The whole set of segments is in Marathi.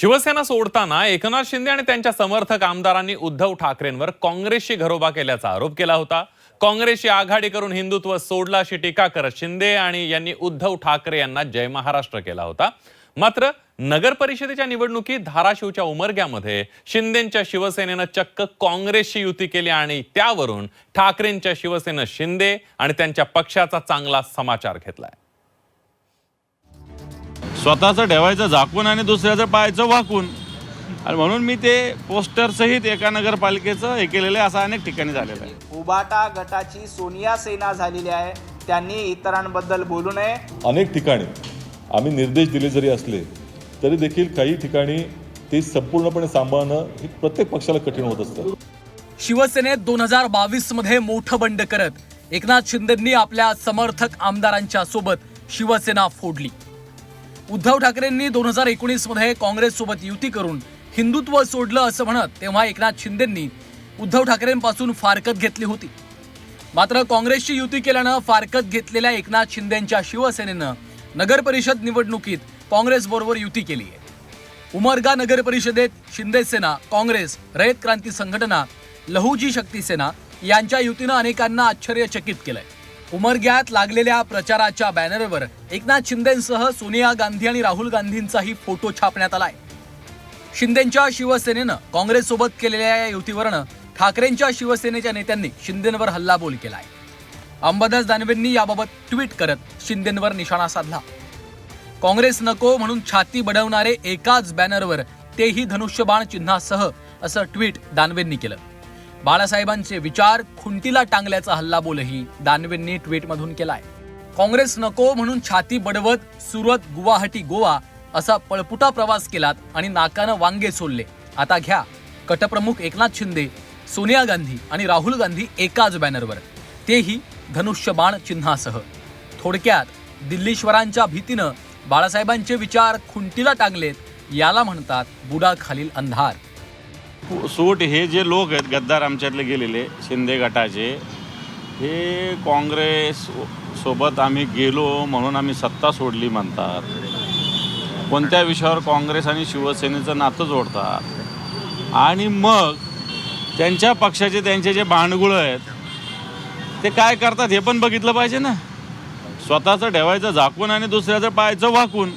शिवसेना सोडताना एकनाथ शिंदे आणि त्यांच्या समर्थक आमदारांनी उद्धव ठाकरेंवर काँग्रेसशी घरोबा केल्याचा आरोप केला होता. काँग्रेसची आघाडी करून हिंदुत्व सोडला अशी टीका करत शिंदे आणि यांनी उद्धव ठाकरे यांना जय महाराष्ट्र केला होता. मात्र नगर परिषदेच्या निवडणुकीत धाराशिवच्या उमरग्यामध्ये शिंदेच्या शिवसेनेनं चक्क काँग्रेसशी युती केली आणि त्यावरून ठाकरेंच्या शिवसेनेनं शिंदे आणि त्यांच्या पक्षाचा चांगला समाचार घेतलाय. स्वतःचं ठेवायचं झाकून आणि दुसऱ्याचं पाहायचं वाकून. आणि म्हणून मी ते पोस्टर सहित एका नगरपालिकेचं हे केलेलं आहे असं अनेक ठिकाणी झालेलं आहे. उबाटा गटाची सोनिया सेना झालेली आहे. त्यांनी इतरांबद्दल बोलू नये. अनेक ठिकाणी आम्ही निर्देश दिले जरी असले तरी देखील काही ठिकाणी ते संपूर्णपणे सांभाळणं हे प्रत्येक पक्षाला कठीण होत असतं. शिवसेनेत दोन हजार बावीसमध्ये मोठं बंड करत एकनाथ शिंदेंनी आपल्या समर्थक आमदारांच्या सोबत शिवसेना फोडली. उद्धव ठाकरेंनी दोन हजार एकोणीसमध्ये काँग्रेससोबत युती करून हिंदुत्व सोडलं असं म्हणत तेव्हा एकनाथ शिंदेंनी उद्धव ठाकरेंपासून फारकत घेतली होती. मात्र काँग्रेसची युती केल्यानं फारकत घेतलेल्या एकनाथ शिंदेंच्या शिवसेनेनं नगर परिषद निवडणुकीत काँग्रेसबरोबर युती केली आहे. उमरगा नगर परिषदेत शिंदे सेना काँग्रेस रयत क्रांती संघटना लहुजी शक्ती सेना यांच्या युतीनं अनेकांना आश्चर्यचकित केलंय. उमरग्यात लागलेल्या प्रचाराच्या बॅनरवर एकनाथ शिंदेसह सोनिया गांधी आणि राहुल गांधींचाही फोटो छापण्यात आलाय. शिंदेच्या शिवसेनेनं काँग्रेससोबत केलेल्या या युतीवरनं ठाकरेंच्या शिवसेनेच्या नेत्यांनी शिंदेंवर हल्लाबोल केलाय. अंबादास दानवेंनी याबाबत ट्विट करत शिंदेंवर निशाणा साधला. काँग्रेस नको म्हणून छाती बडवणारे एकाच बॅनरवर तेही धनुष्यबाण चिन्हासह असं ट्विट दानवेंनी केलं. बाळासाहेबांचे विचार खुंटीला टांगल्याचा हल्लाबोलही दानवेंनी ट्विटमधून केलाय. काँग्रेस नको म्हणून छाती बडवत सुरत गुवाहाटी गोवा असा पळपुटा प्रवास केलात आणि नाकानं वांगे सोडले आता घ्या. कटप्रमुख एकनाथ शिंदे सोनिया गांधी आणि राहुल गांधी एकाच बॅनरवर. तेही धनुष्यबाण चिन्हासह. थोडक्यात दिल्लीश्वरांच्या भीतीनं बाळासाहेबांचे विचार खुंटीला टांगलेत याला म्हणतात बुडाखालील अंधार. सूट हे जे लोक आहेत गद्दार आमच्यातले गेलेले शिंदे गटाचे हे काँग्रेस सोबत आम्ही गेलो म्हणून आम्ही सत्ता सोडली म्हणतात. कोणत्या विषयावर काँग्रेस आणि शिवसेनेचं नातं जोडतात? आणि मग त्यांच्या पक्षाचे त्यांचे जे भांडगुळं आहेत ते काय करतात हे पण बघितलं पाहिजे ना? स्वतःचं ठेवायचं झाकून आणि दुसऱ्याचं पाहायचं वाकून.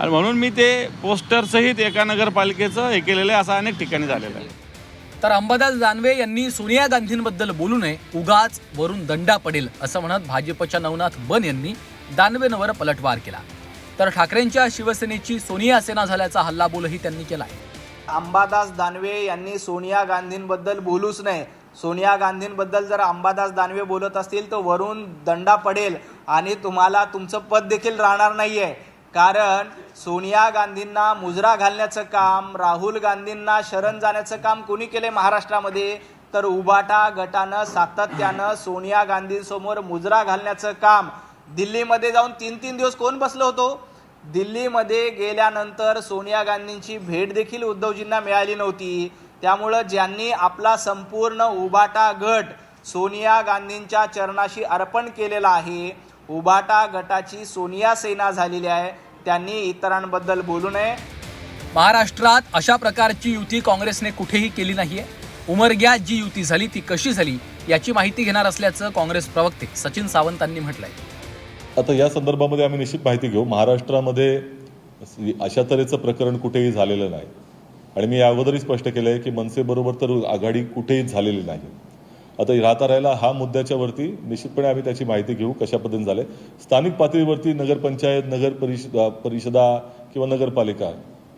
आणि म्हणून मी ते पोस्टर सहित एका नगरपालिकेचं हे केलेलं आहे असं अनेक ठिकाणी झालेलं आहे. तर अंबादास दानवे यांनी सोनिया गांधींबद्दल बोलू नये उगाच वरून दंडा पडेल असं म्हणत भाजपच्या नवनाथ बन यांनी दानवेंवर पलटवार केला. तर ठाकरेंच्या शिवसेनेची सोनिया सेना झाल्याचा हल्लाबोलही त्यांनी केलाय. अंबादास दानवे यांनी सोनिया गांधींबद्दल बोलूच नये. सोनिया गांधींबद्दल जर अंबादास दानवे बोलत असतील तर वरून दंडा पडेल आणि तुम्हाला तुमचं पद देखील राहणार नाहीये. कारण सोनिया गांधींना मुजरा घालण्याचं काम राहुल गांधींना शरण जाण्याचं काम कोणी केले महाराष्ट्रामध्ये? तर उबाटा गटानं सातत्यानं सोनिया गांधींसमोर मुजरा घालण्याचं काम. दिल्लीमध्ये जाऊन तीन तीन दिवस कोण बसलो होतो? दिल्लीमध्ये गेल्यानंतर सोनिया गांधींची भेट देखील उद्धवजींना मिळाली नव्हती. त्यामुळं ज्यांनी आपला संपूर्ण उबाटा गट सोनिया गांधींच्या चरणाशी अर्पण केलेला आहे उबाटा गटाची सोनिया सेना झालेली आहे. त्यांनी इतरांबद्दल बोलू नये. महाराष्ट्रात अशा प्रकारची युती काँग्रेसने कुठेही केली नाहीये. उमरग्यात जी युती झाली ती कशी झाली याची माहिती घेणार असल्याचं काँग्रेस प्रवक्ते सचिन सावंतांनी म्हटलंय. आता या संदर्भामध्ये आम्ही निश्चित माहिती घेऊ. महाराष्ट्रामध्ये अशा तऱ्हेचं प्रकरण कुठेही झालेलं नाही. आणि मी या अगोदरही स्पष्ट केलं आहे की मनसेबरोबर तर आघाडी कुठेही झालेली नाही. आता राहता राहिला हा मुद्द्याच्या वरती निश्चितपणे आम्ही त्याची माहिती घेऊ कशा पद्धतीने झाले. स्थानिक पातळीवरती नगरपंचायत नगर परिषद परिषदा किंवा नगरपालिका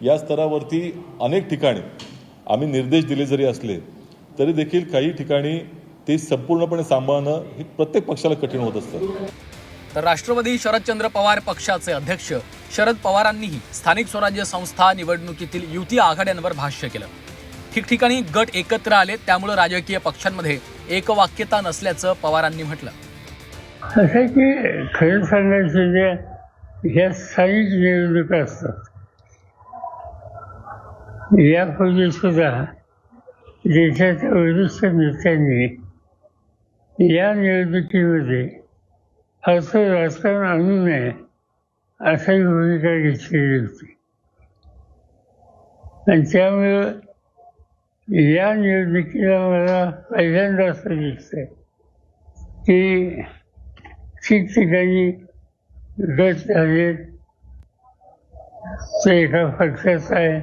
या स्तरावरती अनेक ठिकाणी आम्ही निर्देश दिले जरी असले तरी देखील काही ठिकाणी ते संपूर्णपणे सांभाळणं हे प्रत्येक पक्षाला कठीण होत असतं. तर राष्ट्रवादी शरदचंद्र पवार पक्षाचे अध्यक्ष शरद पवारांनीही स्थानिक स्वराज्य संस्था निवडणुकीतील युती आघाड्यांवर भाष्य केलं. ठिकठिकाणी गट एकत्र आले त्यामुळे राजकीय पक्षांमध्ये एकवाक्यता नसल्याचं पवारांनी म्हटलं. असं की खरं सांगायचं जे ह्या स्थायिक निवडणुका असतात. यापूर्वी सुद्धा देशाच्या वरिष्ठ नेत्यांनी या निवडणुकीमध्ये असं राजकारण आणू नये अशी भूमिका घेतलेली होती. आणि त्यामुळं या निवडणुकीला मला पहिल्यांदा असं दिसतंय की ठिकठिकाणी गट झाले ते एका पक्षाचा आहे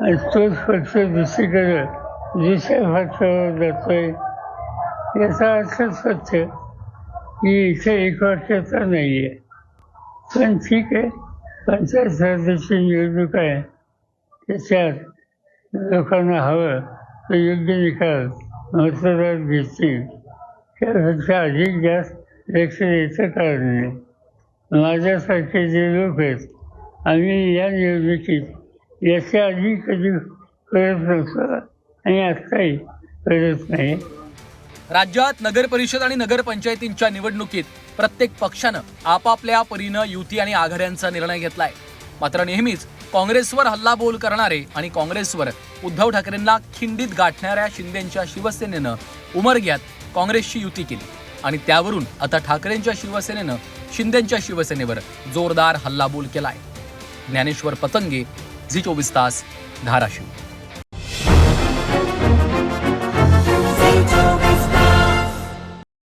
आणि तोच पक्ष दुसरीकडं दुसऱ्या पक्षावर जातोय. याचा अर्थ सत्य की इथे एक वर्षाचा नाही आहे पण ठीक आहे पंचायत समितीची निवडणूक आहे. त्याच्यात लोकांना हवं. तर योग्य निकाल मतदार घेतील त्यापेक्षा अधिक जास्त लक्ष द्यायचं कारण नाही माझ्यासारखे जे लोक आहेत आम्ही या निवडणुकीत याच्या आधी कधी करत नव्हतो आणि आत्ताही करत नाही. राज्यात नगरपरिषद आणि नगरपंचायतींच्या निवडणुकीत प्रत्येक पक्षानं आपापल्या परीनं युती आणि आघाड्यांचा निर्णय घेतलाय. मात्र नेहमीच काँग्रेसवर हल्लाबोल करणारे आणि काँग्रेसवर उद्धव ठाकरेंना खिंडीत गाठणाऱ्या शिंदेच्या शिवसेनेनं उमरग्यात काँग्रेसची युती केली. आणि त्यावरून आता ठाकरेंच्या शिवसेनेनं शिंदेच्या शिवसेनेवर जोरदार हल्लाबोल केलाय. ज्ञानेश्वर पतंगे झी चोवीस तास धाराशिव.